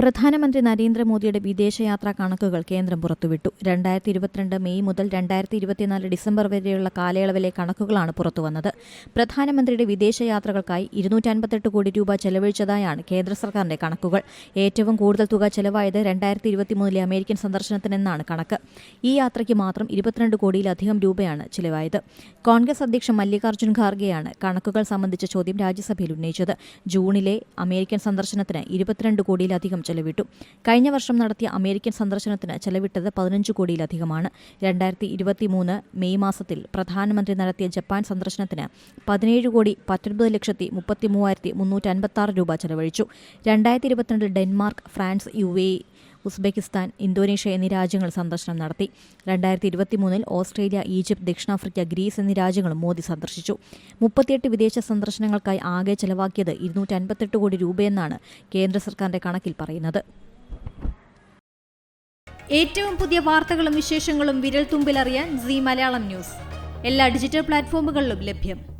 പ്രധാനമന്ത്രി നരേന്ദ്രമോദിയുടെ വിദേശയാത്രാ കണക്കുകൾ കേന്ദ്രം പുറത്തുവിട്ടു. രണ്ടായിരത്തി ഇരുപത്തിരണ്ട് മെയ് മുതൽ രണ്ടായിരത്തി ഇരുപത്തിനാല് ഡിസംബർ വരെയുള്ള കാലയളവിലെ കണക്കുകളാണ് പുറത്തുവന്നത്. പ്രധാനമന്ത്രിയുടെ വിദേശയാത്രകൾക്കായി ഇരുന്നൂറ്റൻപത്തെട്ട് കോടി രൂപ ചെലവഴിച്ചതായാണ് കേന്ദ്ര സർക്കാരിന്റെ കണക്കുകൾ. ഏറ്റവും കൂടുതൽ തുക ചെലവായത് രണ്ടായിരത്തി ഇരുപത്തിമൂന്നിലെ അമേരിക്കൻ സന്ദർശനത്തിനെന്നാണ് കണക്ക്. ഈ യാത്രയ്ക്ക് മാത്രം ഇരുപത്തിരണ്ട് കോടിയിലധികം രൂപയാണ് ചിലവായത്. കോൺഗ്രസ് അധ്യക്ഷൻ മല്ലികാർജുൻ ഖാർഗെയാണ് കണക്കുകൾ സംബന്ധിച്ച ചോദ്യം രാജ്യസഭയിൽ ഉന്നയിച്ചത്. ജൂണിലെ അമേരിക്കൻ സന്ദർശനത്തിന് ഇരുപത്തിരണ്ട് കോടിയിലധികം ചെലവിട്ടു. കഴിഞ്ഞ വർഷം നടത്തിയ അമേരിക്കൻ സന്ദർശനത്തിന് ചെലവിട്ടത് പതിനഞ്ച് കോടിയിലധികമാണ്. രണ്ടായിരത്തി ഇരുപത്തിമൂന്ന് മെയ് മാസത്തിൽ പ്രധാനമന്ത്രി നടത്തിയ ജപ്പാൻ സന്ദർശനത്തിന് പതിനേഴ് കോടി പത്തൊൻപത് ലക്ഷത്തി മുപ്പത്തി മൂവായിരത്തി മുന്നൂറ്റി അൻപത്തി ആറ് രൂപ ചെലവഴിച്ചു. രണ്ടായിരത്തി ഇരുപത്തിരണ്ടിൽ Denmark France U A Uzbekistan Indonesia എന്നീ രാജ്യങ്ങൾ സന്ദർശനം നടത്തി. രണ്ടായിരത്തി ഇരുപത്തിമൂന്നിൽ ഓസ്ട്രേലിയ ഈജിപ്ത് ദക്ഷിണാഫ്രിക്ക ഗ്രീസ് എന്നീ രാജ്യങ്ങളും മോദി സന്ദർശിച്ചു. മുപ്പത്തിയെട്ട് വിദേശ സന്ദർശനങ്ങൾക്കായി ആകെ ചെലവാക്കിയത് ഇരുന്നൂറ്റി അൻപത്തെട്ട് കോടി രൂപയെന്നാണ് കേന്ദ്ര സർക്കാരിന്റെ കണക്കിൽ പറയുന്നത്. ഏറ്റവും പുതിയ വാർത്തകളും വിശേഷങ്ങളും വിരൽ തുമ്പിലറിയാൻ സി മലയാളം ന്യൂസ്. എല്ലാ ഡിജിറ്റൽ പ്ലാറ്റ്ഫോമുകളിലും ലഭ്യം.